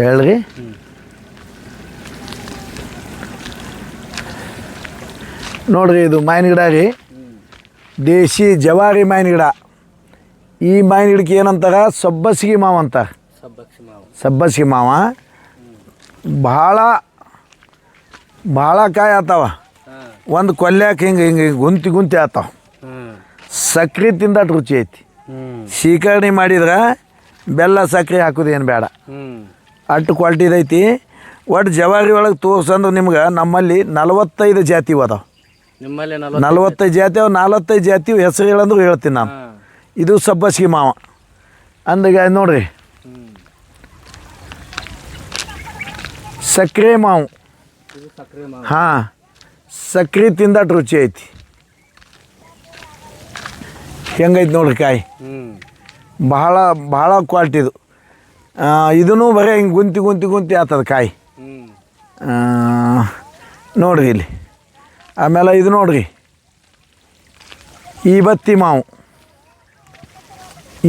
ಹೇಳ್ರಿ ನೋಡ್ರಿ ಇದು ಮಾವಿನ ಗಿಡ ರೀ. ದೇಶಿ ಜವಾರಿ ಮಾವಿನ ಗಿಡ. ಈ ಮಾವಿನ ಗಿಡಕ್ಕೆ ಏನಂತಾರ? ಸಬ್ಬಸಿಗೆ ಮಾವ ಅಂತ. ಸಬ್ಬಸಿಗೆ ಮಾವ. ಭಾಳ ಭಾಳ ಕಾಯಿ ಆತಾವ. ಒಂದು ಕೊಲ್ಯಾಕ ಹಿಂಗೆ ಹಿಂಗೆ ಗುಂತಿ ಗುಂತಿ ಆತಾವ. ಸಕ್ಕರೆ ಸಕ್ರೆ ತಿಂದಟ್ಟು ರುಚಿ ಐತಿ. ಸೀಕರಣಿ ಮಾಡಿದ್ರೆ ಬೆಲ್ಲ ಸಕ್ಕರೆ ಹಾಕೋದು ಏನು ಬೇಡ. ಅಷ್ಟು ಕ್ವಾಲಿಟಿದೈತಿ ಒಟ್ಟು ಜವಾರಿ ಒಳಗೆ ತೋರ್ಸಂದ್ರೆ ನಿಮ್ಗೆ ನಮ್ಮಲ್ಲಿ ನಲವತ್ತೈದು ಜಾತಿ ಅದಾವ. ನಿಮ್ಮಲ್ಲಿ ನಲ್ವತ್ತು ನಲವತ್ತೈದು ಜಾತಿ ಅವು ನಲವತ್ತೈದು ಜಾತಿ ಹೆಸರು ಹೇಳಂದ್ರೆ ಹೇಳ್ತೀನಿ ನಾನು. ಇದು ಸಬ್ಬಸ್ಗಿ ಮಾವ. ಅಂದಾಗ ನೋಡ್ರಿ. ಸಕ್ರೆ ಸಕ್ಕರೆ ಮಾವು. ಹಾಂ. ಸಕ್ಕರೆ ಸಕ್ರೆ ತಿಂದಟ್ಟು ರುಚಿ ಐತಿ. ಹೆಂಗೈತಿ ನೋಡ್ರಿ ಕಾಯಿ. ಭಾಳ ಭಾಳ ಕ್ವಾಲಿಟಿದು ಇದೂ ಬರೀ ಹಿಂಗೆ ಗುಂತಿ ಗುಂತಿ ಗುಂತಿ ಆತದ ಕಾಯಿ. ನೋಡ್ರಿ ಇಲ್ಲಿ. ಆಮೇಲೆ ಇದು ನೋಡ್ರಿ. ಈ ಬತ್ತಿ ಮಾವು.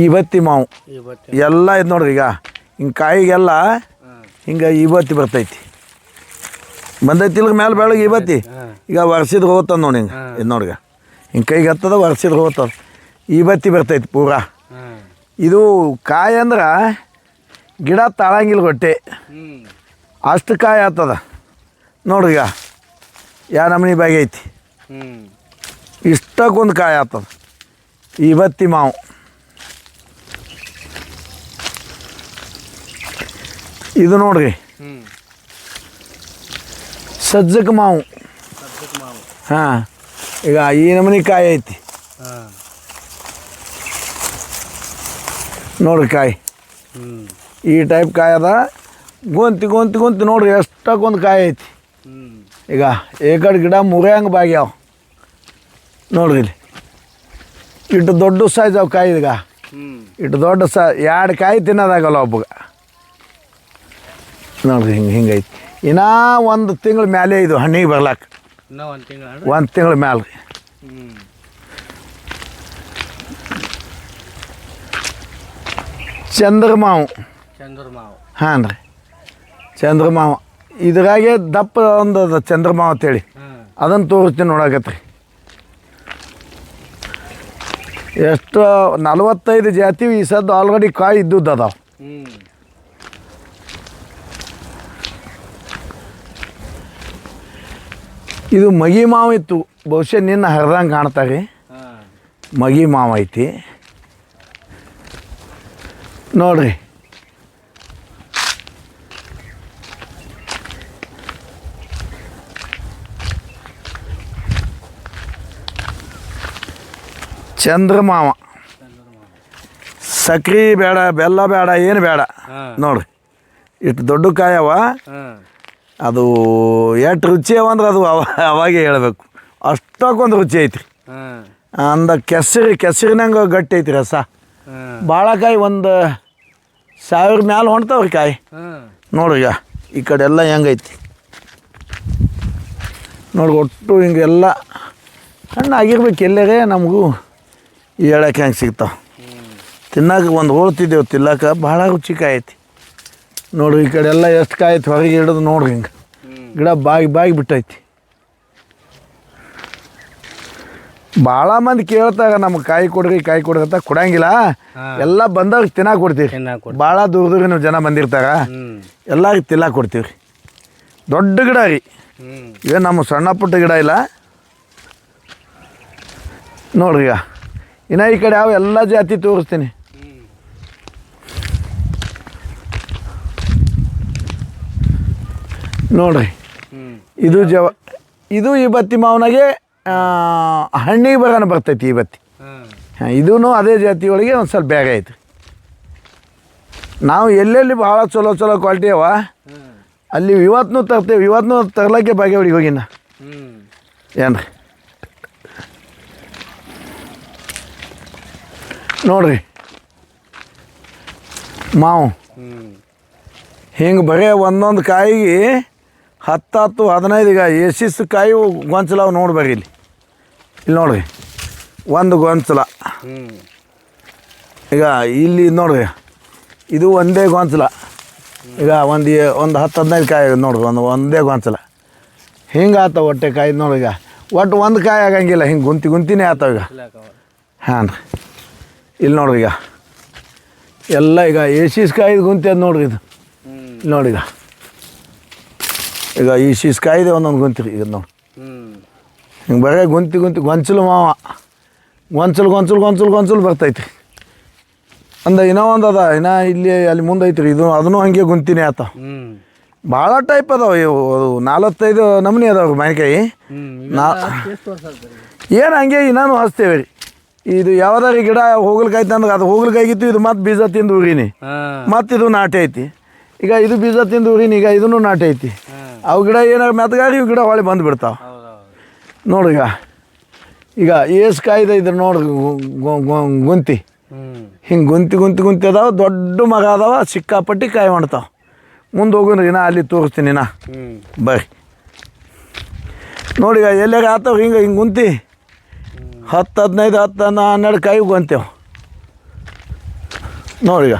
ಈ ಬತ್ತಿ ಮಾವು. ಎಲ್ಲ ಇದು ನೋಡ್ರಿ ಈಗ. ಹಿಂಗೆ ಕಾಯಿಗೆಲ್ಲ ಹಿಂಗೆ ಈ ಬತ್ತಿ ಬರ್ತೈತಿ. ಬಂದೈತಿ ಇಲ್ಲಿ ಮೇಲೆ ಬೆಳಗ್ಗೆ ಈ ಬತ್ತಿ? ಈಗ ವರ್ಷದ ಹೋಗ್ತದ ನೋಡಿ ಹಿಂಗೆ. ಇದು ನೋಡ್ರಿ ಹಿಂಗೆ ಕೈಗೆ ಹತ್ತದ ವರ್ಷದ ಹೋಗ್ತದ ಈ ಬತ್ತಿ ಬರ್ತೈತಿ ಪೂರಾ. ಇದು ಕಾಯಿ ಅಂದ್ರೆ ಗಿಡ ತಾಳಂಗಿಲ್ಲ ಹೊಟ್ಟೆ. ಹ್ಞೂ ಅಷ್ಟು ಕಾಯಿ ಆಗ್ತದ ನೋಡ್ರಿ ಈಗ ಯಾ ನಮನಿ ಬಾಗಿ ಐತಿ. ಇಷ್ಟಕ್ಕೊಂದು ಕಾಯಿ ಆಗ್ತದ ಇವತ್ತಿ ಮಾವು. ಇದು ನೋಡ್ರಿ. ಸಜ್ಜಕ್ಕೆ ಸಜ್ಜಕ ಮಾವು. ಹಾಂ ಈಗ ಈ ನಮನಿ ಕಾಯಿ ಐತಿ. ನೋಡ್ರಿ ಕಾಯಿ. ಹ್ಞೂ ಈ ಟೈಪ್ ಕಾಯಿ ಅದ. ಗೊಂತಿ ಗುಂತಿ ಗುಂತಿ ನೋಡ್ರಿ ಎಷ್ಟಕ್ಕೊಂದು ಕಾಯಿ ಐತಿ. ಈಗ ಏಕಡ್ ಗಿಡ ಮುರಿಯಂಗೆ ಬಾಗ್ಯಾವ ನೋಡ್ರಿ ಇಲ್ಲಿ. ಇಟ್ಟು ದೊಡ್ಡ ಸೈಜ್ ಅವು ಕಾಯಿ ಈಗ. ಇಟ್ಟು ದೊಡ್ಡ ಸ ಎರಡು ಕಾಯಿ ತಿನ್ನೋದಾಗಲ್ಲ ಒಬ್ಬಗ. ನೋಡ್ರಿ ಹಿಂಗೆ ಹಿಂಗೈತಿ ಇನ್ನೂ ಒಂದು ತಿಂಗಳ ಮೇಲೆ ಇದು ಹಣ್ಣಿಗೆ ಬರ್ಲಾಕ. ಒಂದು ತಿಂಗಳು ಮ್ಯಾಲೆ. ರೀ ಹ್ಞೂ ಚಂದ್ರಮಾವು. ಚಂದ್ರ ಮಾವು ಹಾಂ ರೀ ಚಂದ್ರಮಾವ. ಇದ್ರಾಗೆ ದಪ್ಪ ಒಂದು ಅದ ಚಂದ್ರಮಾವ ಅಂತೇಳಿ. ಹೇಳಿ ಅದನ್ನು ತೋರಿಸ್ತೀನಿ ನೋಡಕತ್ರಿ. ಎಷ್ಟು ನಲವತ್ತೈದು ಜಾತಿ ಈ ಸದ್ದು ಆಲ್ರೆಡಿ ಕಾಯಿ ಇದ್ದದ್ದು ಅದಾವ. ಇದು ಮಗಿ ಮಾವು ಇತ್ತು. ಬಹುಶಃ ನಿನ್ನ ಹರಿದಂಗೆ ಕಾಣ್ತಾರೆ ಮಗಿ ಮಾವು ಐತಿ. ನೋಡ್ರಿ. ಚಂದ್ರಮಾವ. ಸಕ್ರಿ ಮಾವು ಸಕ್ರೆ ಬೇಡ ಬೆಲ್ಲ ಬೇಡ ಏನು ಬೇಡ. ನೋಡ್ರಿ ಇಷ್ಟು ದೊಡ್ಡ ಕಾಯವ. ಅದು ಎಷ್ಟು ರುಚಿ ಅವ ಅಂದ್ರೆ ಅದು ಅವ ಅವಾಗೆ ಹೇಳ್ಬೇಕು. ಅಷ್ಟಕ್ಕೊಂದು ರುಚಿ ಐತ್ರಿ. ಅಂದ ಕೆಸರಿ ಕೆಸರಿನಂಗ ಗಟ್ಟಿ ಐತಿ ರಸ. ಬಾಳೆಕಾಯಿ ಒಂದು ಸಾವಿರ ಮ್ಯಾಲೆ ಹೊಣ್ತಾವ್ರಿ ಕಾಯಿ. ನೋಡ್ರಿ ಈಗ ಈ ಕಡೆ ಎಲ್ಲ ಹೆಂಗೈತಿ ನೋಡ್ರಿ ಒಟ್ಟು ಹಿಂಗೆಲ್ಲ ಹಣ್ಣು ಆಗಿರ್ಬೇಕು ಎಲ್ಲರೇ ನಮಗೂ. ಹೇಳಕ್ಕೆ ಹೆಂಗೆ ಸಿಗ್ತಾವೆ? ತಿನ್ನಕ್ಕೆ ಒಂದು ಹೋಳ್ತಿದ್ದೇವೆ ತಿನ್ನಕ್ಕೆ ಭಾಳ ರುಚಿಕಾಯಿ ಐತಿ ನೋಡ್ರಿ ಈ ಕಡೆ ಎಲ್ಲ ಎಷ್ಟು ಕಾಯಿ ಐತಿ ಹೊರಗೆ ಹಿಡಿದು ನೋಡ್ರಿ ಹಿಂಗೆ. ಗಿಡ ಬಾಗಿ ಬಾಗಿ ಬಿಟ್ಟೈತಿ. ಭಾಳ ಮಂದಿ ಕೇಳ್ತಾಗ ನಮ್ಗೆ ಕಾಯಿ ಕೊಡ್ರಿ ಕಾಯಿ ಕೊಡ್ರಿ ಅಂತ ಕೊಡಂಗಿಲ್ಲ. ಎಲ್ಲ ಬಂದಾಗ ತಿನ್ನಕ್ಕೆ ಕೊಡ್ತೀವಿ. ಭಾಳ ದೂರ ದೂರಿನ ಜನ ಬಂದಿರ್ತಾರ ಎಲ್ಲ ತಿನ್ನಕ್ಕೆ ಕೊಡ್ತೀವಿ ದೊಡ್ಡ ಗಿಡ ರೀ. ಏನು ನಮ್ಮ ಸಣ್ಣ ಪುಟ್ಟ ಗಿಡ ಇಲ್ಲ. ನೋಡ್ರಿ ಈಗ. ಇನ್ನು ಈ ಕಡೆ ಯಾವ ಎಲ್ಲ ಜಾತಿ ತೋರಿಸ್ತೀನಿ. ನೋಡ್ರಿ. ಇದು ಜವ, ಇದು ಈ ಬತ್ತಿ ಮಾವನಾಗೆ ಹಣ್ಣಿಗೆ ಬರೋಣ ಬರ್ತೈತಿ ಈ ಬತ್ತಿ. ಇದೂ ಅದೇ ಜಾತಿ ಒಳಗೆ ಒಂದು ಸ್ವಲ್ಪ ಬೇಗ ಐತೆ ನಾವು ಎಲ್ಲೆಲ್ಲಿ ಭಾಳ ಚಲೋ ಚಲೋ ಕ್ವಾಲಿಟಿ ಅವ, ಅಲ್ಲಿ ಇವತ್ತೂ ತರ್ತೇವೆ ಇವತ್ತೂ ತರ್ಲಕ್ಕೆ ಬಾಗೇವಾಡಿಗೆ ಹೋಗಿನ. ಏನ್ರಿ? ನೋಡ್ರಿ. ಮಾವು. ಹಿಂಗೆ ಬರೀ ಒಂದೊಂದು ಕಾಯಿಗೆ ಹತ್ತತ್ತು ಹತ್ತು ಹದಿನೈದು ಈಗ ಎಸಿಸ್ ಕಾಯಿ ಗೊಂಚಲ ನೋಡ್ಬೇಕು ಇಲ್ಲಿ. ಇಲ್ಲಿ ನೋಡ್ರಿ, ಒಂದು ಗೊಂಚಲ. ಈಗ ಇಲ್ಲಿ ನೋಡ್ರಿ, ಇದು ಒಂದೇ ಗೊಂಚಲ. ಈಗ ಒಂದು ಒಂದು ಹತ್ತು ಹದಿನೈದು ಕಾಯಿ ನೋಡ್ರಿ, ಒಂದು ಒಂದೇ ಗೊಂಚಲ. ಹಿಂಗೆ ಆತಾವ ಒಟ್ಟೆ ಕಾಯಿ ನೋಡ್ರಿ ಈಗ. ಒಟ್ಟು ಒಂದು ಕಾಯಿ ಆಗಂಗಿಲ್ಲ, ಹಿಂಗೆ ಗುಂತಿ ಗುಂತಿನೇ ಆತಾವ ಈಗ. ಹಾಂ ರೀ ಇಲ್ಲಿ ನೋಡ್ರಿ ಈಗ. ಎಲ್ಲ ಈಗ ಎ ಸಿ ಸ್ಕಾಯ್ದು ಗುಂತಿ ಅದು ನೋಡ್ರಿ ಇದು. ಇಲ್ಲಿ ನೋಡಿ ಈಗ. ಈಗ ಸಿ ಸ್ಕಾಯ್ದೆ ಒಂದೊಂದು ಗುಂತಿ ರೀ ಈಗ ನೋಡಿ. ಹಿಂಗೆ ಬರೀ ಗುಂತಿ ಗುಂತಿ ಗೊಂಚಲು ಮಾವ. ಗೊಂಚಲು ಗೊಂಚಲು ಗೊಂಚಲು ಗೊಂಚಲು ಬರ್ತೈತಿ. ಅಂದ ಇನ್ನೂ ಒಂದು ಅದ ಇನ್ನೂ ಇಲ್ಲಿ ಅಲ್ಲಿ ಮುಂದೆ ಐತ್ರಿ ಇದು ಅದನ್ನು ಹಂಗೆ ಗುಂತಿನೇ ಆತ. ಭಾಳ ಟೈಪ್ ಅದಾವ ಇವು. ಅದು ನಾಲ್ವತ್ತೈದು ನಮೂನಿ ಅದಾವ ಮಾವಿನಕಾಯಿ. ನಾ-? ಏನು ಹಂಗೆ ಇನ್ನೂ ಹಚ್ತೇವೆ ರೀ. ಇದು ಯಾವ್ದಾರ ಗಿಡ ಹೋಗ್ಲಿಕಾಯ್ತು ಅಂದ್ರೆ ಅದು ಹೋಗ್ಲಿಕ್ಕಾಗಿತ್ತು ಇದು ಮತ್ತೆ ಬೀಜ ತಿಂದು ಉರಿನಿ. ಮತ್ತೆ ಇದು ನಾಟಿ ಐತಿ. ಈಗ ಇದು ಬೀಜ ತಿಂದು ಉರಿನಿ ಈಗ ಇದನ್ನು ನಾಟಿ ಐತಿ. ಅವು ಗಿಡ ಏನಾರ ಮೆತ್ತಗಾರಿ ಇವು ಗಿಡ ಹೊಳೆ ಬಂದು ಬಿಡ್ತಾವೆ ಹೌದು ಈಗ. ಈಗ ಏಸ್ ಕಾಯ್ದೆ ಇದ್ರ ನೋಡ್ರಿ ಗುಂತಿ. ಹಿಂಗೆ ಗುಂತಿ ಗುಂತಿ ಗುಂತಿ ಅದಾವ ದೊಡ್ಡ ಮಗ ಅದಾವ ಸಿಕ್ಕಾಪಟ್ಟಿ ಕಾಯಿ ಮಾಡ್ತಾವ ಮುಂದೆ ಹೋಗೋಣ ನಾ ಅಲ್ಲಿ ತೋರಿಸ್ತೀನಿ ನಾ. ಬರ್ರಿ. ನೋಡಿ ಈಗ ಎಲ್ಲಾಗ ಆತಾವ ಹಿಂಗೆ ಹಿಂಗೆ ಗುಂತಿ. ಹತ್ತು ಹದಿನೈದು ಹತ್ತು ಹನ್ನ ಹನ್ನೆರಡು ಕಾಯಿ ಗೊಂತೇವು ನೋಡಿ ಈಗ.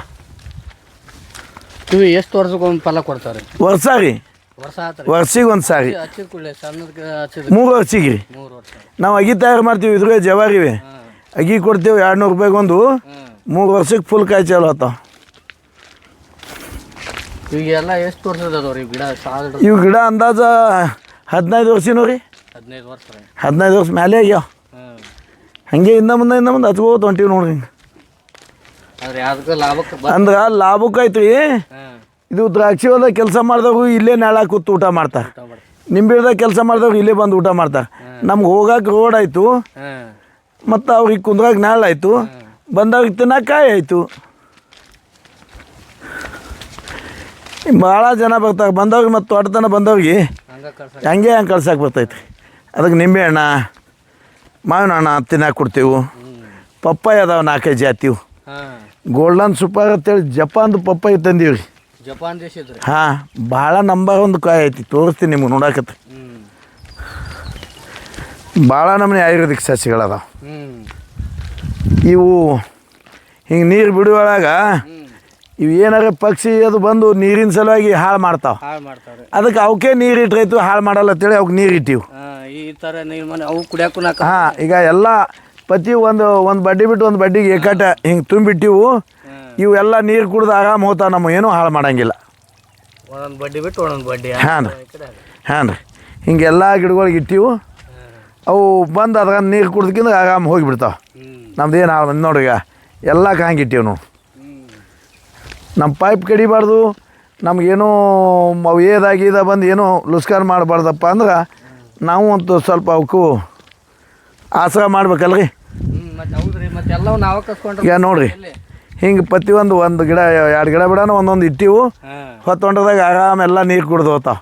ಇವು ಎಷ್ಟು ವರ್ಷಕ್ಕೊಂದು ಫಲ ಕೊಡ್ತಾರೆ? ವರ್ಷ ರೀ ವರ್ಷ ಆತ್ರಿ. ವರ್ಷಿಗೆ ಒಂದು ಸಾರಿ. ಹಚ್ಚಿದ ಕೂಡಲೇ ಸಣ್ಣದಕ್ಕೆ ಹಚ್ಚಿದ ಮೂರು ವರ್ಷಿಗೆ. ರೀ ಮೂರು ವರ್ಷ. ನಾವು ಅಗಿ ತಯಾರು ಮಾಡ್ತೀವಿ ಇದ್ರಾಗ ಜವಾರಿವೆ. ಅಗಿ ಕೊಡ್ತೇವೆ ಎರಡು ನೂರು ರೂಪಾಯಿಗೆ ಒಂದು. ಮೂರು ವರ್ಷಕ್ಕೆ ಫುಲ್ ಕಾಯಿ ಚಾಲು ಆತಾವ. ಈಗೆಲ್ಲ ಎಷ್ಟು ವರ್ಷದ ಅದಾವ್ರಿ ಗಿಡ ಸಾಲ ಇವು ಗಿಡ ಅಂದಾಜ ಹದಿನೈದು ವರ್ಷನೂ ರೀ ಹದಿನೈದು ವರ್ಷ ರೀ. ಹದಿನೈದು ವರ್ಷ ಮೇಲೆ ಆಗ್ಯಾವ. ಹಾಂ ಹಂಗೆ ಇನ್ನ ಮುಂದೆ ಇನ್ನ ಮುಂದೆ ಹಚ್ಕೋತ ಹೊಂಟೀವಿ ನೋಡ್ರಿ. ಅಂದ್ರೆ ಲಾಭಕ್ಕೆ ಆಯ್ತು ಇದು ದ್ರಾಕ್ಷಿ ಹೊಲದಾಗ ಕೆಲಸ ಮಾಡಿದಾಗ ಇಲ್ಲೇ ನಾಳ ಕೂತು ಊಟ ಮಾಡ್ತಾರೆ. ಊಟ ನಿಂಬೆ ಗಿಡದಾಗ ಕೆಲಸ ಮಾಡಿದಾಗ ಇಲ್ಲೇ ಬಂದು ಊಟ ಮಾಡ್ತಾರೆ. ನಮ್ಗೆ ಹೋಗಕ್ಕೆ ರೋಡ್ ಆಯಿತು. ಮತ್ತು ಅವ್ರಿಗೆ ಕುಂದ್ರಾಗ ನೆರಳು ಆಯಿತು. ಬಂದವ್ರಿಗೆ ತಿನ್ನಕ್ಕೆ ಕಾಯಿ ಆಯಿತು. ಭಾಳ ಜನ ಬರ್ತಾರೆ. ಬಂದವ್ರಿಗೆ ಮತ್ತು ತೋಟತನ ಬಂದವ್ರಿಗೆ ಹಂಗೆ ಹಂಗೆ ಕಳ್ಸಕ್ಕೆ ಬರ್ತೈತಿ ಅದಕ್ಕೆ ನಿಂಬೆ ಹಣ್ಣ ಮಾವಿನ ಹಣ್ಣು ತಿನ್ನಕ್ಕೆ ಕೊಡ್ತೀವಿ. ಪಪ್ಪಾಯ ಅದಾವ ನಾಲ್ಕೈದು ಜಾತಿವು ಗೋಲ್ಡನ್ ಸೂಪರ್ ಅಂತೇಳಿ ಜಪಾನ್ದು ಪಪ್ಪಾಯಿ ತಂದೀವಿ. ರೀ ಜಪಾನ್ ದೇಶದ ಹಾಂ ಭಾಳ ನಂಬರ್ ಒಂದು ಕಾಯಿ ಐತಿ ತೋರಿಸ್ತೀನಿ ನಿಮ್ಗೆ ನೋಡಕತ್ತ. ಭಾಳ ನಮ್ಮನೆ ಆಯುರ್ವೇದಿಕ್ ಸಸ್ಯಗಳದಾವ. ಇವು ಹಿಂಗೆ ನೀರು ಬಿಡುವೊಳಗ ಹ್ಞೂ ಇವು ಏನಾರ ಪಕ್ಷಿ ಅದು ಬಂದು ನೀರಿನ ಸಲುವಾಗಿ ಹಾಳು ಮಾಡ್ತಾವೆ. ಅದಕ್ಕೆ ಅವಕ್ಕೆ ನೀರು ಇಟ್ರೈತು ಹಾಳು ಮಾಡಲ್ಲ ಅಂತೇಳಿ ಅವಕ್ಕೆ ನೀರು ಇಟ್ಟಿವು. ಈ ಥರ ನೀರು ಮನೆ ಅವು ಕುಡಿಯೋಕ್ಕೂ ನಾಕ ಹಾಂ ಈಗ ಎಲ್ಲ ಪ್ರತಿ ಒಂದು ಒಂದು ಬಡ್ಡಿ ಬಿಟ್ಟು ಒಂದು ಬಡ್ಡಿಗೆ ಏಕಾಟ ಹಿಂಗೆ ತುಂಬಿಟ್ಟಿವು ಇವೆಲ್ಲ ಇವು ಎಲ್ಲ ನೀರು ಕುಡ್ದು ಆರಾಮ ನಮ್ಮ ಏನೂ ಹಾಳು ಮಾಡಂಗಿಲ್ಲ. ಒಂದೊಂದು ಬಡ್ಡಿ ಬಿಟ್ಟು ಒಂದೊಂದು ಬಡ್ಡಿ ಹಾಂ ರೀ. ಹಾಂ ರೀ. ಹಿಂಗೆಲ್ಲ ಗಿಡಗಳಿಗೆ ಇಟ್ಟಿವು. ಅವು ಬಂದು ಅದ್ರಾಗ ನೀರು ಕುಡ್ದಕ್ಕಿಂತ ಆರಾಮ ಹೋಗಿಬಿಡ್ತಾವೆ. ನಮ್ದು ಏನು ನೋಡಿ ಈಗ. ಎಲ್ಲ ಕಾಂಗಿಟ್ಟಿವಿ ಇಟ್ಟಿವಿ ನಾವು. ನಮ್ಮ ಪೈಪ್ ಕಡಿಬಾರ್ದು. ನಮಗೇನೋ ಅವು ಏದಾಗಿ ಇದ ಬಂದು ಏನೋ ಲುಸ್ಕಾರ್ ಮಾಡಬಾರ್ದಪ್ಪ ಅಂದ್ರೆ ನಾವು ಒಂದು ಸ್ವಲ್ಪ ಅವಕ್ಕೂ ಆಸರ ಮಾಡ್ಬೇಕಲ್ರಿ? ಈಗ ನೋಡ್ರಿ. ಹಿಂಗೆ ಪ್ರತಿ ಒಂದು ಒಂದು ಗಿಡ ಎರಡು ಗಿಡ ಬಿಡೋಣ ಒಂದೊಂದು ಇಟ್ಟಿವು. ಹೊತ್ತೊಂಡದಾಗ ಆರಾಮೆಲ್ಲ ನೀರು ಕುಡ್ದು ಹೋಗ್ತಾವೆ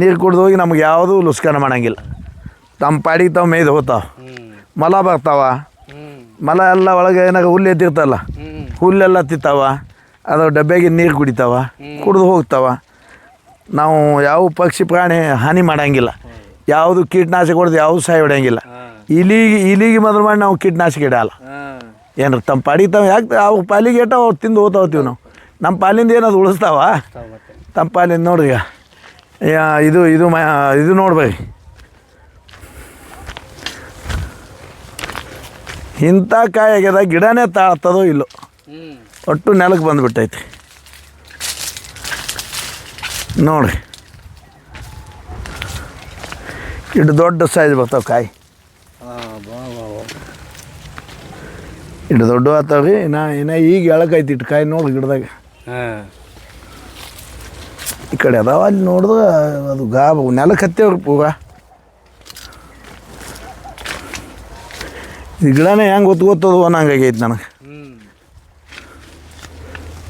ನೀರು ಕುಡ್ದು ಹೋಗಿ ನಮ್ಗೆ ಯಾವುದೂ ಲುಸ್ಕಾನ ಮಾಡಂಗಿಲ್ಲ. ತಮ್ಮ ಪಾಡಿಗೆ ತಾವು ಮೇಯ್ದು ಹೋಗ್ತಾವೆ ಮಲ ಬರ್ತಾವ. ಮಲ ಎಲ್ಲ ಒಳಗೆ ಏನಾಗ ಹುಲ್ಲು ಎದ್ದಿರ್ತಲ್ಲ ಹುಲ್ಲೆಲ್ಲ ತಿತ್ತಾವ ಅದು ಡಬ್ಬೆಗೆ ನೀರು ಕುಡಿತಾವ ಕುಡಿದು ಹೋಗ್ತಾವ. ನಾವು ಯಾವ ಪಕ್ಷಿ ಪ್ರಾಣಿ ಹಾನಿ ಮಾಡಂಗಿಲ್ಲ. ಯಾವುದು ಕೀಟನಾಶಕ ಹೊಡೆದು ಯಾವುದು ಸಾಯಿ ಹೊಡೆಯಂಗಿಲ್ಲ. ಇಲಿಗೆ ಇಲಿಗೆ ಮೊದಲು ಮಾಡಿ ನಾವು ಕೀಟನಾಶಕ ಇಡಲ್ಲ. ಏನ್ರ ತಮ್ಮ ಪಾಡಿಗೆ ತಮ್ಮ ಯಾಕೆ ಅವು ಪಾಲಿಗೆ ಏಟ ಅವ್ರು ತಿಂದು ಹೋಗ್ತಾವತ್ತೀವಿ ನಾವು. ನಮ್ಮ ಪಾಲಿಂದ ಏನದು ಉಳಿಸ್ತಾವ? ತಮ್ಮ ಪಾಲಿಂದ ನೋಡ್ರಿ ಇದು ಇದು ಮ ಇದು ನೋಡ್ಬೇಕು. ಇಂಥ ಕಾಯಿ ಆಗ್ಯದ ಗಿಡನೇ ತಾಳ್ತದೋ ಇಲ್ಲೋ. ಒಟ್ಟು ನೆಲಕ್ಕೆ ಬಂದುಬಿಟ್ಟೈತಿ. ನೋಡ್ರಿ. ಇಟ್ಟು ದೊಡ್ಡ ಸೈಜ್ ಬರ್ತಾವೆ ಕಾಯಿ. ಇಷ್ಟು ಬಾ ಬಾ ಬಾ. ಇಟ್ಟು ದೊಡ್ಡ ಆತಾವ್ರಿ. ಇನ್ನ ಇನ್ನ ಈಗ ಎಳಕೈತಿ ಇಟ್ಟು ಕಾಯಿ ನೋಡಿ ಗಿಡದಾಗ. ಈ ಕಡೆ ಅದಾವ ಅಲ್ಲಿ ನೋಡಿದ್ರೆ ಅದು ಗಾಬ ನೆಲಕ್ಕೆ ಹತ್ತೇವ್ರಿ ಪೂರ ಈ ಗಿಡನೇ ಹೆಂಗೆ ಗೊತ್ತು ಗೊತ್ತದು ಅನ್ನಂಗಾಗೈತಿ ನನಗೆ.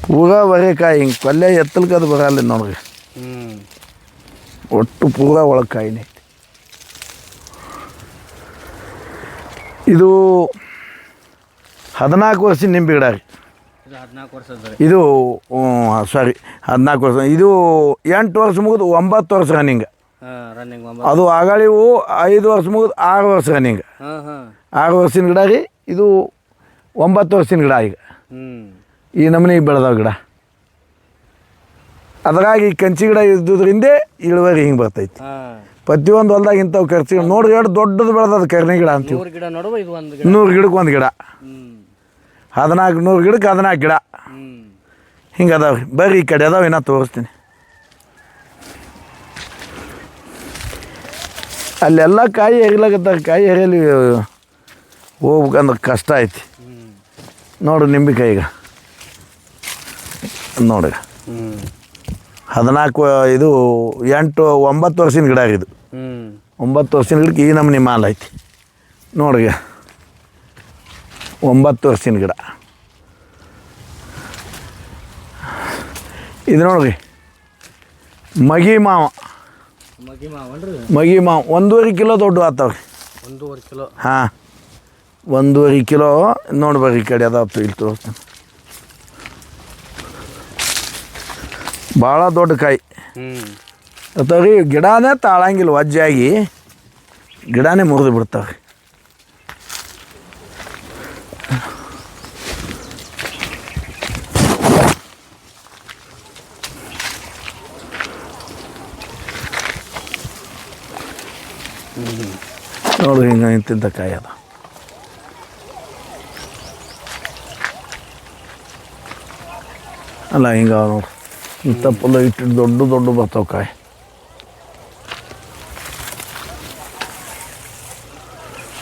ಪೂಗ ಪೂರ ಬರೀ ಕಾಯಿ ಹಿಂಗೆ ಪಲ್ಯ ಎತ್ತಲ್ಕ ಅದು ಬರಲ್ಲ ನೋಡ್ರಿ. ಒಟ್ಟು ಪೂರ ಒಳಗೆ ಕಾಯಿನೇ. ಇದು ಹದಿನಾಲ್ಕು ವರ್ಷ ನಿಂಬೆ ಗಿಡ ರೀ. ಇದು ಸಾರಿ ಹದಿನಾಲ್ಕು ವರ್ಷ. ಇದು ಎಂಟು ವರ್ಷ ಮುಗಿದು ಒಂಬತ್ತು ವರ್ಷ ರನ್ನಿಂಗ್ ಅದು ಅಗಳಿವು ಐದು ವರ್ಷ ಮುಗಿದು ಆರು ವರ್ಷ ರನ್ನಿಂಗ್ ಆರು ವರ್ಷದ ಗಿಡ ರೀ ಇದು ಒಂಬತ್ತು ವರ್ಷದ ಗಿಡ ಈಗ. ಈ ನಮೂನಿಗೆ ಬೆಳೆದವ ಗಿಡ. ಅದ್ರಾಗ ಈ ಕಂಚಿ ಗಿಡ ಇದ್ದುದರಿಂದ ಇಳುವರಿ ಹಿಂಗೆ ಬರ್ತೈತಿ. ಪ್ರತಿಯೊಂದು ಹೊಲ್ದಾಗ ಇಂಥವು ಖರ್ಚು ನೋಡಿ ಎರಡು ದೊಡ್ಡದು ಬೆಳೆದದ ಕರ್ನೆ ಗಿಡ ಅಂತೀವಿ. ನೂರು ಗಿಡ ನಡುವೆ ಇದು ಒಂದು ಗಿಡ. ನೂರು ಗಿಡಕ್ಕೆ ಒಂದು ಗಿಡ. ಹದಿನಾಲ್ಕು ನೂರು ಗಿಡಕ್ಕೆ ಹದಿನಾಲ್ಕು ಗಿಡ. ಹಿಂಗೆ ಅದಾವೆ. ರೀ ಬರ್ರಿ ಈ ಕಡೆ ಅದಾವೆ ಇನ್ನೂ ತೋರಿಸ್ತೀನಿ. ಅಲ್ಲೆಲ್ಲ ಕಾಯಿ ಎರಿಲಾಗತ್ತಾರ ಕಾಯಿ ಎರಿಯಲಿ ಹೋಗ್ಬೇಕಂದ್ರೆ ಕಷ್ಟ ಐತಿ. ನೋಡು ನಿಂಬೆಕಾಯಿಗ ನೋಡ್ರಿ ಹದಿನಾಲ್ಕು ಇದು ಎಂಟು ಒಂಬತ್ತು ವರ್ಷದ ಗಿಡ ಇದು ಹ್ಞೂ ಒಂಬತ್ತು ವರ್ಷದ ಗಿಡಕ್ಕೆ ಈ ನಮ್ಮ ಮಾಲ್ ಐತಿ. ನೋಡ್ರಿ ಒಂಬತ್ತು ವರ್ಷದ ಗಿಡ. ಇದು ನೋಡ್ರಿ ಮಗಿ ಮಾವ. ಮಗಿ ಮಾವ. ಒಂದೂವರೆ ಕಿಲೋ ದೊಡ್ಡ ಆತವ್ರಿ. ಒಂದೂವರೆ ಕಿಲೋ. ಹಾಂ. ಒಂದೂವರೆ ಕಿಲೋ ನೋಡ್ಬರ್ರಿ ಈ ಕಡೆ ಅದಾವ್ತು ಇಲ್ಲಿ ತೋರಿಸ್ತೀನಿ. ಭಾಳ ದೊಡ್ಡ ಕಾಯಿ. ಅತ್ತವ್ರಿ ಗಿಡನೇ ತಾಳಂಗಿಲ್ಲ ವಜ್ಜಾಗಿ. ಗಿಡನೇ ಮುರಿದು ಬಿಡ್ತಾವೆ. ನೋಡಿ ಹಿಂಗೆ ಇಂತಿಂತ ಕಾಯಿ ಅದ. ಅಲ್ಲ ಹಿಂಗೆ ನೋಡ್ರಿ ಇಂಥ ಪುಲ್ಲ ಇಟ್ಟು ದೊಡ್ಡ ದೊಡ್ಡ ಬರ್ತಾವೆ ಕಾಯಿ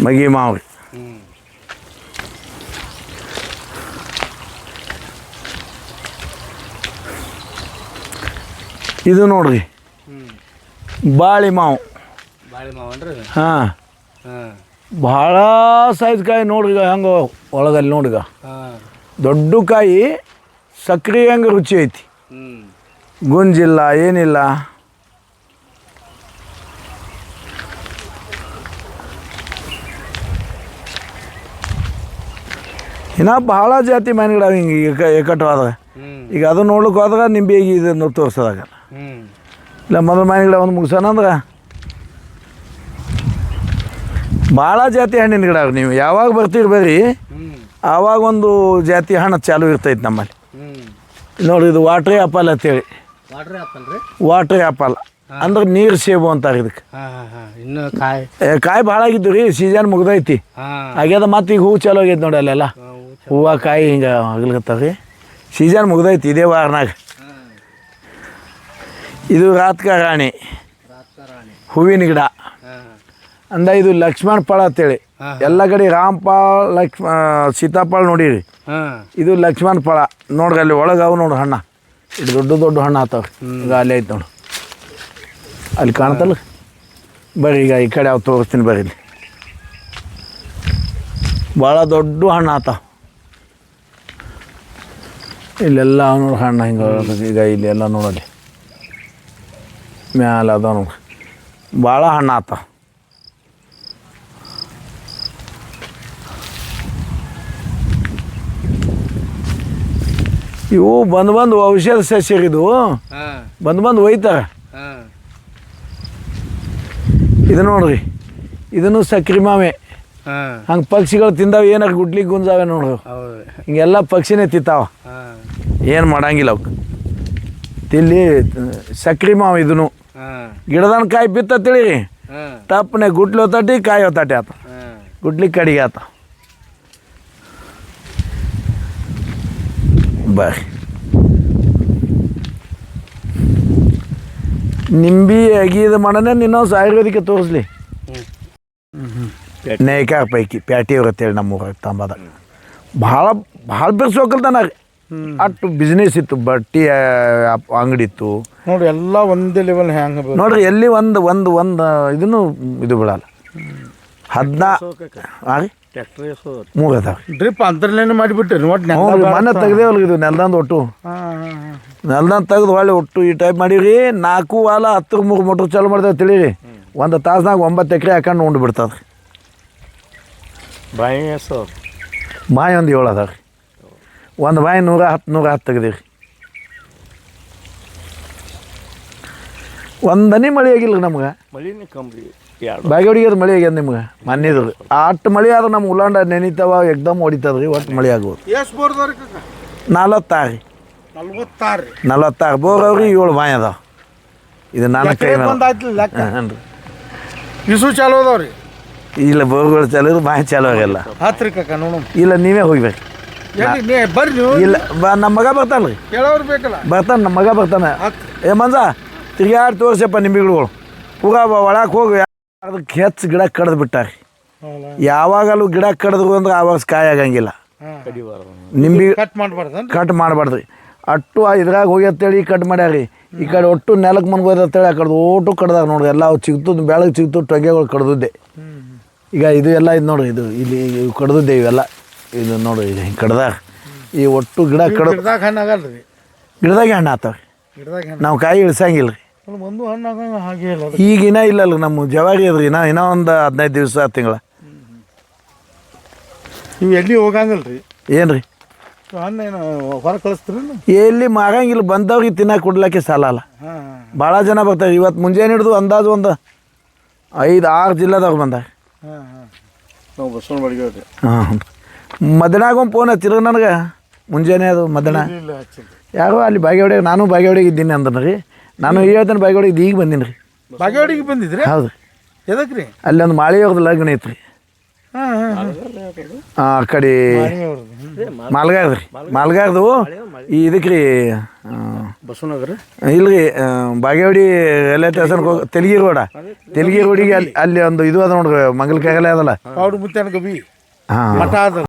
ಮಗಿ ಮಾವ್ರಿ ಇದು ನೋಡ್ರಿ. ಬಾಳಿ ಮಾವು. ಹಾಂ. ಭಾಳ ಸೈಜ್ ಕಾಯಿ ನೋಡ್ರಿ ಹೆಂಗೆ ಒಳಗಲ್ಲಿ ನೋಡ್ರಿ ದೊಡ್ಡ ಕಾಯಿ ಸಕ್ರೆ ಹೆಂಗೆ ರುಚಿ ಐತಿ. ಗುಂಜಿಲ್ಲ ಏನಿಲ್ಲ. ಇನ್ನು ಭಾಳ ಜಾತಿ ಮನೆಗಿಡ ಹಿಂಗೆ ಈಗ ಏಕಟ್ಟವಾದ ಈಗ ಅದು ನೋಡ್ಲಿಕ್ಕೆ ಹೋದಾಗ ನಿಂಬೆ ಇದನ್ನು ತೋರ್ಸೋದಾಗಲ್ಲ ಹ್ಞೂ ಇಲ್ಲ ಮೊದಲು ಮನೆಗಳ ಒಂದು ಮುಗಿಸೋಣ ಅಂದ್ರೆ. ಭಾಳ ಜಾತಿ ಹಣ್ಣಿನ ಗಿಡ ನೀವು. ಯಾವಾಗ ಬರ್ತೀರಿ ಬರ್ರಿ ಆವಾಗ ಒಂದು ಜಾತಿ ಹಣ್ಣು ಚಾಲು ಇರ್ತೈತೆ ನಮ್ಮಲ್ಲಿ. ನೋಡಿ ಇದು ವಾಟ್ರಿ ಆಪಲ್ ಅಂತೇಳಿ. ವಾಟ್ರಿ ಆಪಲ್ ರೀ? ವಾಟ್ರಿ ಆಪಲ್ ಅಂದ್ರೆ ನೀರು ಸೇಬು ಅಂತಾರೆ ಇದಕ್ಕೆ. ಇನ್ನು ಕಾಯಿ. ಕಾಯಿ ಭಾಳ ಆಗಿದ್ದು ರೀ ಸೀಸನ್ ಮುಗ್ದೈತಿ. ಆಗ್ಯದ ಮತ್ತೆ ಈಗ ಹೂವು ಚಾಲು ಆಗೈತೆ ನೋಡಿ ಅಲ್ಲೆಲ್ಲ. ಹೂವು ಕಾಯಿ ಹಿಂಗೆ ಆಗ್ಲಿಕತ್ತಾವ ರೀ. ಸೀಸನ್ ಮುಗ್ದೈತಿ ಇದೇ ವಾರನಾಗ. ಇದು ರಾತ್ಕ ರಾಣಿ. ಹೂವಿನ ಗಿಡ. ಅಂದ ಇದು ಲಕ್ಷ್ಮಣ ಫಳ ಅಂತೇಳಿ. ಎಲ್ಲ ಕಡೆ ರಾಮಫಳ ಲಕ್ಷ್ಮ ಸೀತಾಫಳ ನೋಡಿರಿ. ಇದು ಲಕ್ಷ್ಮಣ ಫಳ ನೋಡ್ರಿ ಅಲ್ಲಿ ಒಳಗೆ ಅವು ನೋಡು ಹಣ್ಣ. ಇದು ದೊಡ್ಡ ದೊಡ್ಡ ಹಣ್ಣು ಆತಾವ ಈಗ ಅಲ್ಲಿ ಐತೆ ನೋಡು. ಅಲ್ಲಿ ಕಾಣ್ತಲ್ಲ? ಬರ್ರಿ ಈಗ ಈ ಕಡೆ ಅವು ತೋರಿಸ್ತೀನಿ ಬರ್ರಿ ಇಲ್ಲಿ. ಭಾಳ ದೊಡ್ಡ ಹಣ್ಣು ಆತಾವ. ಇಲ್ಲೆಲ್ಲ ನೋಡಿ ಹಣ್ಣು ಹಿಂಗೆ ಈಗ ಇಲ್ಲಿ ಎಲ್ಲ ನೋಡಲ್ಲಿ. ಮ್ಯಾಲ ಅದ ನೋಡಿ. ಭಾಳ ಹಣ್ಣು ಆತಾವ. ಇವು ಬಂದು ಬಂದು ಔಷಧ ಸಸ್ಯರಿದು ಬಂದು ಬಂದು ಒಯ್ತಾರೆ ಇದು ನೋಡ್ರಿ. ಇದನ್ನು ಸಕ್ರಿ ಮಾವೆ ಹಂಗೆ ಪಕ್ಷಿಗಳು ತಿಂದಾವ ಏನಾರ ಗುಡ್ಲಿ ಗುಂಜಾವೆ ನೋಡ್ರಿ. ಹಿಂಗೆಲ್ಲ ಪಕ್ಷಿನೇ ತಿಂತಾವ. ಹಾಂ. ಏನು ಮಾಡಂಗಿಲ್ಲ ಅವಕ್ಕೆ ತಿಲ್ಲಿ ಸಕ್ರಿ ಮಾವ ಇದನ್ನು ಗಿಡದಾನ ಕಾಯಿ ಬಿತ್ತ ತಿಳಿ. ತಪ್ಪನೆ ಗುಡ್ಲಿ ಒತ್ತಾಟಿ ಕಾಯಿ ಒತ್ತಾಟಿ ಆತ. ಗುಡ್ಲಿ ಕಡಿಗೆ ಆತ. ಬರ್ರಿ ನಿಂಬಿ ಅಗಿದ ಮಾಡನೆ ನಿನ್ನೊಂದು ಆಯುರ್ವೇದಿಕ ತೋರಿಸ್ಲಿ. ನೇಕಾರ ಪೈಕಿ ಪ್ಯಾಟಿ ಹೇಳಿ ನಮ್ಮ ಊರಾಗ ತಂಬದ. ಭಾಳ ಭಾಳ ಬೆರ್ಸೋಕಲ್ತಾನ ರೀ ಅಷ್ಟು ಬಿಸ್ನೆಸ್ ಇತ್ತು ಬಟ್ಟಿ ಅಂಗಡಿ ಇತ್ತು ನೋಡ್ರಿ ಎಲ್ಲ ಒಂದೇ ಲೆವೆಲ್ ಹ್ಯಾಂಗ ನೋಡ್ರಿ ಎಲ್ಲಿ ಒಂದು ಒಂದು ಒಂದು ಇದನ್ನು ಇದು ಬಿಡಲ್ಲ. ಹದಿನಾ ಹಾಂ ರೀ ಮೂರು ಅದಾವ ಡ್ರಿಪ್ ಅಂತರ್ಲೇನೆ ಮಾಡಿಬಿಟ್ಟಿರಿ ಒಟ್ಟು ಮನೆ ತೆಗ್ದೇವಲ್ಲ ಇದು ನೆಲ್ದಂದು ಒಟ್ಟು. ನೆಲ್ದಂದು ತೆಗ್ದು ಹೊಳ್ಳಿ ಒಟ್ಟು ಈ ಟೈಪ್ ಮಾಡೀವಿ ನಾಲ್ಕು ವಾಲ ಹತ್ತು ಮೂರು ಮೋಟ್ರ್ ಚಾಲು ಮಾಡ್ದೇವೆ ತಿಳಿರಿ. ಒಂದು ತಾಸ್ನಾಗ ಒಂಬತ್ತು ಎಕರೆ ಹಾಕೊಂಡು ಉಂಡು ಬಿಡ್ತದೆ ಬಾಯಿ ಸರ್. ಬಾಯಿ ಒಂದು ಏಳು ಅದಾವ ರೀ ಒಂದು ಬಾಯಿ ನೂರ ಹತ್ತು ನೂರ ಹತ್ತು ತೆಗ್ದೀವಿ ಒಂದನೇ ಮಳೆ ಆಗಿಲ್ಲ ನಮ್ಗೆ. ಮಳೆನೇ ಕಮ್ಮಿ ಬಾಗೇವಾಡಿಗೆ ಮಳೆ ಆಗ್ಯದ ನಿಮ್ಗೆ? ಮನ್ನಿದ್ರು ಅಷ್ಟು ಮಳೆ ಆದ್ರೆ ನಮ್ಮ ಉಳ್ಳಾಂಡ ನೆನಿತಾವ ಎಕ್ದಮ್ ಹೊಡಿತದ ರೀ ಒಟ್ಟು ಮಳೆ ಆಗೋದು. ಎಷ್ಟು ಬೋರ್ದವ್ರಿ ನಲವತ್ತಾರು ರೀ. ನಲ್ವತ್ತಾರು ನಲವತ್ತಾರು. ಬೋರ್ ಅವ್ರಿ ಏಳು ಬಾಯಿ ಅದಾವ. ಇದು ನಾನು ಕೈ ಹಾಂ ರೀ. ಇಸು ಚಾಲು ಅದಾವ್ರಿ ಇಲ್ಲ ಬೋರ್ಗಳು ಚಾಲು ಬಾಯಿ ಚಾಲು ಆಗಲ್ಲ. ಹತ್ತು ರೀ ಕಕ್ಕ ನೋಡು. ಇಲ್ಲ ನೀವೇ ಹೋಗ್ಬೇಕು ಬರ್ರಿ ಇಲ್ಲ ಬ ನಮ್ಮ ಮಗ ಬರ್ತಾನೆ ರೀ. ಕೇಳೋರು ಬೇಕಲ್ಲ? ಬರ್ತಾನೆ ನಮ್ಮ ಮಗ ಬರ್ತಾನೆ. ಏ ಮಂಜ ತಿರ್ಗಾಡಿ ತೋರ್ಸಪ್ಪ ನಿಂಬಿಗಳು ಪೂರಾ ಒಳಗೆ ಹೋಗಿ ಅದಕ್ಕೆ ಹೆಚ್ಚು ಗಿಡ ಕಡ್ದು ಬಿಟ್ಟಾರಿ. ಯಾವಾಗಲೂ ಗಿಡ ಕಡ್ದು ಅಂದ್ರೆ ಆವಾಗ ಕಾಯಿ ಆಗಂಗಿಲ್ಲ. ನಿಂಬಿ ಕಟ್ ಮಾಡಬಾರ್ದು ಕಟ್ ಮಾಡಬಾರ್ದು ಅಟ್ಟು ಇದ್ರಾಗ ಹೋಗಿ ಅಂತೇಳಿ ಕಟ್ ಮಾಡ್ಯಾರಿ. ಈ ಕಡೆ ಒಟ್ಟು ನೆಲಕ್ಕೆ ಮನ್ಗೋದ ಅಂತೇಳಿ ಆ ಕಡೆ ಓಟು ಕಡ್ದಾಗ ನೋಡ್ರಿ. ಎಲ್ಲ ಅವು ಚಿಗ್ತದ್ದು ಬೆಳಗ್ಗೆ ಚಿಗ್ತು ಟೊಂಗೆಗಳು ಕಡ್ದಿದ್ದೆ. ಈಗ ಇದು ಎಲ್ಲ ಇದು ನೋಡ್ರಿ ಇದು ಇಲ್ಲಿ ಇವು ಕಡ್ದದ್ದೆ ಇವೆಲ್ಲ. ಇದು ನೋಡ್ರಿ ಇದು ಹಿಂಗೆ ಕಡ್ದಾಗ. ಈ ಒಟ್ಟು ಗಿಡ ಕಡ್ದಾಗ ಗಿಡದಾಗ ಹಣ್ಣು ಆಗಲ್ರಿ. ಗಿಡದಾಗೆ ಹಣ್ಣು ಆತಾವ್ರಿ. ನಾವು ಕಾಯಿ ಇಳಿಸಂಗಿಲ್ಲ ರೀ ಒಂದು ಹಣ್ಣು ಆಗಂಗ ಹಾಗೆ ಇಲ್ಲ ಅದು. ಈಗ ಇನ್ನ ಇಲ್ಲಲ್ಲ ನಮ್ಮ ಜವಾರಿ ಅದ್ರಿ ಇನ್ನ ಇನ್ನೂ ಒಂದು ಹದಿನೈದು ದಿವಸ ತಿಂಗಳ. ನೀವು ಎಲ್ಲಿ ಹೋಗಂಗಿಲ್ರಿ? ಏನು ರೀ ಹಣ್ಣು ಏನು ಹೊರ ಕಳಿಸ್ತೀರಿ ಎಲ್ಲಿ ಮಾಗಂಗಿಲ್ಲ ಬಂದವ್ರಿಗೆ ತಿನ್ನಕ್ಕೆ ಕೊಡ್ಲಿಕ್ಕೆ ಸಾಲ ಅಲ್ಲ. ಹಾಂ ಭಾಳ ಜನ ಬರ್ತಾರೆ ಇವತ್ತು ಮುಂಜಾನೆ ಹಿಡಿದು ಅಂದಾಜು ಒಂದು ಐದು ಆರು ಜಿಲ್ಲೆದಾಗ ಬಂದ ಹಾಂ ಹಾಂ. ನಾವು ಬಸವನ ಬಡಿಗೆ ಹೋಗ್ರಿ ಹಾಂ ಒಂದು ಫೋನ್ ಹಚ್ಚಿರ ನನಗೆ? ಮುಂಜಾನೆ ಅದು ಮಧ್ಯಾಹ್ನ ಇಲ್ಲ ಯಾರೋ ಅಲ್ಲಿ ಬಾಗೇವಾಡಿಗೆ ನಾನು ಬಾಗೇವಾಡಿಗೆ ಇದ್ದೀನಿ ಅಂದ್ರೆ ರೀ ನಾನು ಹೇಳ್ತೇನೆ ಬಾಗೇವಾಡಿಗೆ ಈಗ ಬಂದೀನಿ ರೀ. ಬಾಗೇವಾಡಿಗೆ ಬಂದಿದ್ರಿ? ಹೌದು ರೀ. ಎದಕ್ಕೆ ರೀ? ಅಲ್ಲಿ ಒಂದು ಮಾಳಿ ಮಾಳಿಯವ್ರದ್ದು ಲಗ್ನ ಐತ್ರಿ. ಹಾ ಹಾಂ ಆ ಕಡೆ ಮಾಲ್ಗಾರ್ದು ರೀ ಮಾಲ್ಗಾರ್ದು ಈ ಇದಕ್ಕೆ ರೀ ಬಸವನಗರ? ಇಲ್ರಿ ಬಾಗೇವಾಡಿ ರೈಲ್ವೆ ಸ್ಟೇಷನ್ಗೆ ಹೋಗಿ ತೆಲಗಿ ರೋಡ. ತೆಲಗಿ ರೋಡಿಗೆ ಅಲ್ಲಿ ಅಲ್ಲಿ ಒಂದು ಇದು ಅದ ನೋಡ್ರಿ ಮಂಗಲ್ ಕಾಗಲೆ ಅದಲ್ಲ. ಹಾಂ. ಮಠ ಅದ.